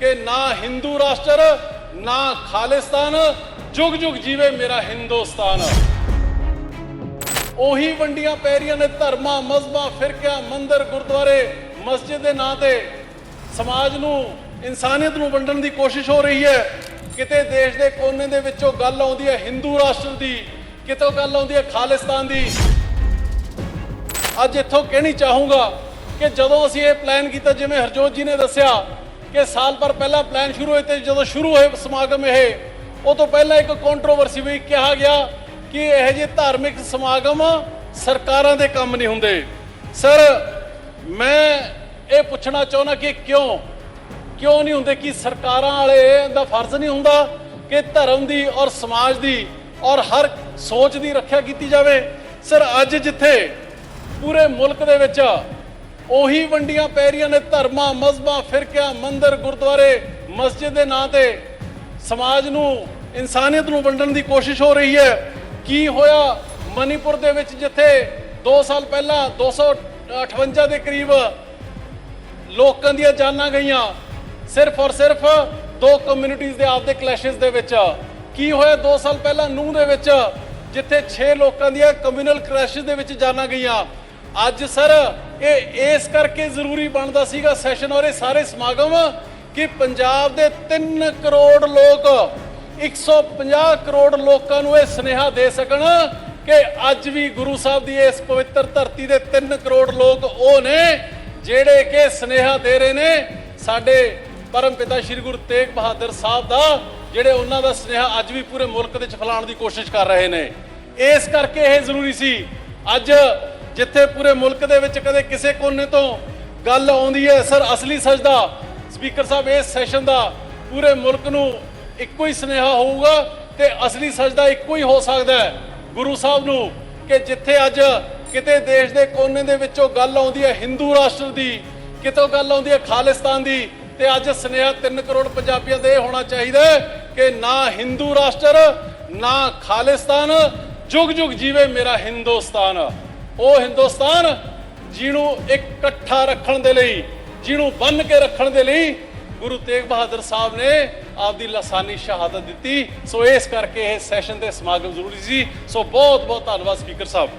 ਕਿ ਨਾ ਹਿੰਦੂ ਰਾਸ਼ਟਰ, ਨਾ ਖਾਲਿਸਤਾਨ, ਜੁਗ ਜੁਗ ਜੀਵੇ ਮੇਰਾ ਹਿੰਦੁਸਤਾਨ ਉਹੀ ਵੰਡੀਆਂ ਪੈ ਰਹੀਆਂ ਨੇ ਧਰਮਾਂ, ਮਜ਼ਬਾਂ, ਫਿਰਕਿਆਂ, ਮੰਦਿਰ, ਗੁਰਦੁਆਰੇ, ਮਸਜਿਦ ਦੇ ਨਾਂ ਤੇ। ਸਮਾਜ ਨੂੰ, ਇਨਸਾਨੀਅਤ ਨੂੰ ਵੰਡਣ ਦੀ ਕੋਸ਼ਿਸ਼ ਹੋ ਰਹੀ ਹੈ। ਕਿਤੇ ਦੇਸ਼ ਦੇ ਕੋਨੇ ਦੇ ਵਿੱਚੋਂ ਗੱਲ ਆਉਂਦੀ ਹੈ ਹਿੰਦੂ ਰਾਸ਼ਟਰ ਦੀ, ਕਿਤੋਂ ਗੱਲ ਆਉਂਦੀ ਹੈ ਖਾਲਿਸਤਾਨ ਦੀ। ਅੱਜ ਇੱਥੋਂ ਕਹਿਣੀ ਚਾਹੂੰਗਾ ਕਿ ਜਦੋਂ ਅਸੀਂ ਇਹ ਪਲਾਨ ਕੀਤਾ, ਜਿਵੇਂ ਹਰਜੋਤ ਜੀ ਨੇ ਦੱਸਿਆ ਕਿ ਸਾਲ ਭਰ ਪਹਿਲਾਂ ਪਲਾਨ ਸ਼ੁਰੂ ਹੋਏ ਤੇ ਜਦੋਂ ਸ਼ੁਰੂ ਹੋਏ ਸਮਾਗਮ ਇਹ, ਉਹ ਤੋਂ ਪਹਿਲਾਂ ਇੱਕ ਕੰਟਰੋਵਰਸੀ ਵੀ ਕਿਹਾ ਗਿਆ ਕਿ ਇਹ ਜਿਹੇ ਧਾਰਮਿਕ ਸਮਾਗਮ ਸਰਕਾਰਾਂ ਦੇ ਕੰਮ ਨਹੀਂ ਹੁੰਦੇ। ਸਰ ਮੈਂ ਇਹ ਪੁੱਛਣਾ ਚਾਹੁੰਦਾ ਕਿ ਕਿਉਂ? ਕਿਉਂ ਨਹੀਂ ਹੁੰਦੇ ਕਿ ਸਰਕਾਰਾਂ ਵਾਲੇ ਦਾ ਫਰਜ਼ ਨਹੀਂ ਹੁੰਦਾ ਕਿ ਧਰਮ ਦੀ ਔਰ ਸਮਾਜ ਦੀ ਔਰ ਹਰ ਸੋਚ ਦੀ ਰੱਖਿਆ ਕੀਤੀ ਜਾਵੇ? ਸਰ ਅੱਜ ਜਿੱਥੇ ਪੂਰੇ ਮੁਲਕ ਦੇ ਵਿੱਚ ਉਹੀ ਵੰਡੀਆਂ ਪੈ ਰਹੀਆਂ ਨੇ ਧਰਮਾਂ, ਮਜ਼ਬਾਂ, ਫਿਰਕਿਆਂ, ਮੰਦਰ, ਗੁਰਦੁਆਰੇ, ਮਸਜਿਦ ਦੇ ਨਾਂ ਤੇ। ਸਮਾਜ ਨੂੰ, ਇਨਸਾਨੀਅਤ ਨੂੰ ਵੰਡਣ ਦੀ ਕੋਸ਼ਿਸ਼ ਹੋ ਰਹੀ ਹੈ। ਕੀ ਹੋਇਆ ਮਨੀਪੁਰ ਦੇ ਵਿੱਚ ਜਿੱਥੇ 2 ਸਾਲ ਪਹਿਲਾਂ 258 ਦੇ ਕਰੀਬ ਲੋਕਾਂ ਦੀਆਂ ਜਾਨਾਂ ਗਈਆਂ, ਸਿਰਫ ਔਰ ਸਿਰਫ ਦੋ ਕਮਿਊਨਿਟੀਆਂ ਦੇ ਆਪਦੇ ਕਲੈਸ਼ਸ ਦੇ ਵਿੱਚ। ਕੀ ਹੋਇਆ 2 ਸਾਲ ਪਹਿਲਾਂ ਨੂਹ ਦੇ ਵਿੱਚ, ਜਿੱਥੇ 6 ਲੋਕਾਂ ਦੀਆਂ ਕਮਿਊਨਲ ਕ੍ਰੈਸ਼ਸ ਦੇ ਵਿੱਚ ਜਾਨਾਂ ਗਈਆਂ? ਅੱਜ ਸਰ ਇਹ ਇਸ ਕਰਕੇ ਜ਼ਰੂਰੀ ਬਣਦਾ ਸੀਗਾ ਸੈਸ਼ਨ ਔਰ ਇਹ ਸਾਰੇ ਸਮਾਗਮ ਕਿ ਪੰਜਾਬ ਦੇ 3 ਕਰੋੜ ਲੋਕ 150 ਕਰੋੜ ਲੋਕਾਂ ਨੂੰ ਇਹ ਸੁਨੇਹਾ ਦੇ ਸਕਣ ਕਿ ਅੱਜ ਵੀ ਗੁਰੂ ਸਾਹਿਬ ਦੀ ਇਸ ਪਵਿੱਤਰ ਧਰਤੀ ਦੇ 3 ਕਰੋੜ ਲੋਕ ਉਹ ਨੇ ਜਿਹੜੇ ਕਿ ਸੁਨੇਹਾ ਦੇ ਰਹੇ ਨੇ। ਸਾਡੇ ਪਰਮ ਪਿਤਾ ਸ੍ਰੀ ਗੁਰੂ ਤੇਗ ਬਹਾਦਰ ਸਾਹਿਬ ਦਾ, ਜਿਹੜੇ ਉਹਨਾਂ ਦਾ ਸੁਨੇਹਾ ਅੱਜ ਵੀ ਪੂਰੇ ਮੁਲਕ ਦੇ ਵਿੱਚ ਫੈਲਾਉਣ ਦੀ ਕੋਸ਼ਿਸ਼ ਕਰ ਰਹੇ ਨੇ। ਇਸ ਕਰਕੇ ਇਹ ਜ਼ਰੂਰੀ ਸੀ। ਅੱਜ ਜਿੱਥੇ ਪੂਰੇ ਮੁਲਕ ਦੇ ਵਿੱਚ ਕਦੇ ਕਿਸੇ ਕੋਨੇ ਤੋਂ ਗੱਲ ਆਉਂਦੀ ਹੈ, ਸਰ, ਅਸਲੀ ਸਜਦਾ ਸਪੀਕਰ ਸਾਹਿਬ, ਇਸ ਸੈਸ਼ਨ ਦਾ ਪੂਰੇ ਮੁਲਕ ਨੂੰ ਇੱਕੋ ਹੀ ਸੁਨੇਹਾ ਹੋਊਗਾ ਤੇ ਅਸਲੀ ਸਜਦਾ ਇੱਕੋ ਹੀ ਹੋ ਸਕਦਾ ਹੈ। ਗੁਰੂ ਸਾਹਿਬ ਨੂੰ ਕਿ ਜਿੱਥੇ ਅੱਜ ਕਿਤੇ ਦੇਸ਼ ਦੇ ਕੋਨੇ ਦੇ ਵਿੱਚੋਂ ਗੱਲ ਆਉਂਦੀ ਹੈ ਹਿੰਦੂ ਰਾਸ਼ਟਰ ਦੀ, ਕਿਤੋਂ ਗੱਲ ਆਉਂਦੀ ਹੈ, ਖਾਲਿਸਤਾਨ ਦੀ, ਤੇ ਅੱਜ ਸੁਨੇਹਾ 3 ਕਰੋੜ ਪੰਜਾਬੀਆਂ ਦੇ ਇਹ ਹੋਣਾ ਚਾਹੀਦਾ ਕਿ ਨਾ ਹਿੰਦੂ ਰਾਸ਼ਟਰ, ਨਾ ਖਾਲਿਸਤਾਨ ਜੁਗ ਜੁਗ ਜੀਵੇ ਮੇਰਾ ਹਿੰਦੁਸਤਾਨ ਉਹ ਹਿੰਦੁਸਤਾਨ ਜਿਹਨੂੰ ਇਕੱਠਾ ਰੱਖਣ ਦੇ ਲਈ, ਜਿਹਨੂੰ ਬੰਨ ਕੇ ਰੱਖਣ ਦੇ ਲਈ ਗੁਰੂ ਤੇਗ ਬਹਾਦਰ ਸਾਹਿਬ ਨੇ ਆਪਦੀ ਲਸਾਨੀ ਸ਼ਹਾਦਤ ਦਿੱਤੀ। ਸੋ ਇਸ ਕਰਕੇ ਇਹ ਸੈਸ਼ਨ ਦੇ ਸਮਾਗਮ ਜ਼ਰੂਰੀ ਸੀ। ਸੋ ਬਹੁਤ ਬਹੁਤ ਧੰਨਵਾਦ ਸਪੀਕਰ ਸਾਹਿਬ।